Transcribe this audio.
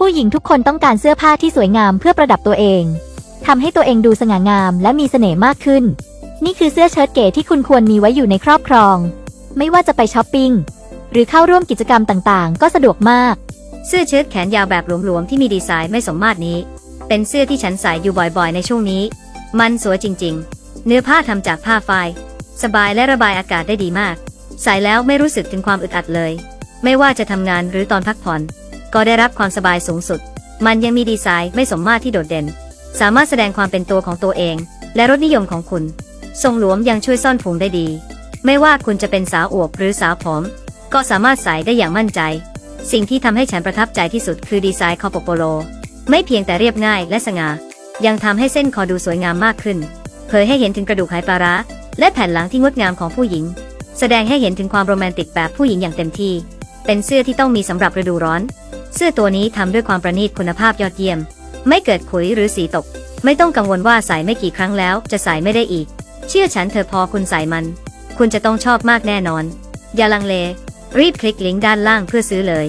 ผู้หญิงทุกคนต้องการเสื้อผ้าที่สวยงามเพื่อประดับตัวเองทำให้ตัวเองดูสง่างามและมีเสน่ห์มากขึ้น นี่คือเสื้อเชิ้ตเก๋ที่คุณควรมีไว้อยู่ในครอบครอง ไม่ว่าจะไปช้อปปิ้งหรือเข้าร่วมกิจกรรมต่างๆ ก็สะดวกมาก เสื้อเชิ้ตแขนยาวแบบหลวมๆที่มีดีไซน์ไม่สมมาตรนี้ เป็นเสื้อที่ฉันใส่อยู่บ่อยๆ ในช่วงนี้ มันสวยจริง ๆ เนื้อผ้าทำจากผ้าฝ้ายสบายและระบายอากาศได้ดีมาก ใส่แล้วไม่รู้สึกถึงความอึดอัดเลย ไม่ว่าจะทำงานหรือตอนพักผ่อน ก็ได้รับความสบายสูงสุด มันยังมีดีไซน์ไม่สมมาตรที่โดดเด่น สามารถแสดงความเป็นตัวของตัวเอง และรสนิยมของคุณ ทรงหลวมยังช่วยซ่อนพุงได้ดี ไม่ว่าคุณจะเป็นสาวอวบหรือสาวผอม ก็สามารถใส่ได้อย่างมั่นใจ สิ่งที่ทำให้ฉันประทับใจที่สุดคือดีไซน์คอปโปโล ไม่เพียงแต่เรียบง่ายและสง่า ยังทำให้เส้นคอดูสวยงามมากขึ้น เผยให้เห็นถึงกระดูกไหปลาร้าและแผ่นหลังที่งดงามของผู้หญิง แสดงให้เห็นถึงความโรแมนติกแบบผู้หญิงอย่างเต็มที่ เป็นเสื้อที่ต้องมีสำหรับฤดูร้อน เสื้อตัวนี้ทำด้วยความประณีตคุณภาพยอดเยี่ยม ไม่เกิดขุยหรือสีตก ไม่ต้องกังวลว่าใส่ไม่กี่ครั้งแล้ว จะใส่ไม่ได้อีก เชื่อฉันเธอพอคุณใส่มัน คุณจะต้องชอบมากแน่นอน อย่าลังเล รีบคลิกลิงก์ด้านล่างเพื่อซื้อเลย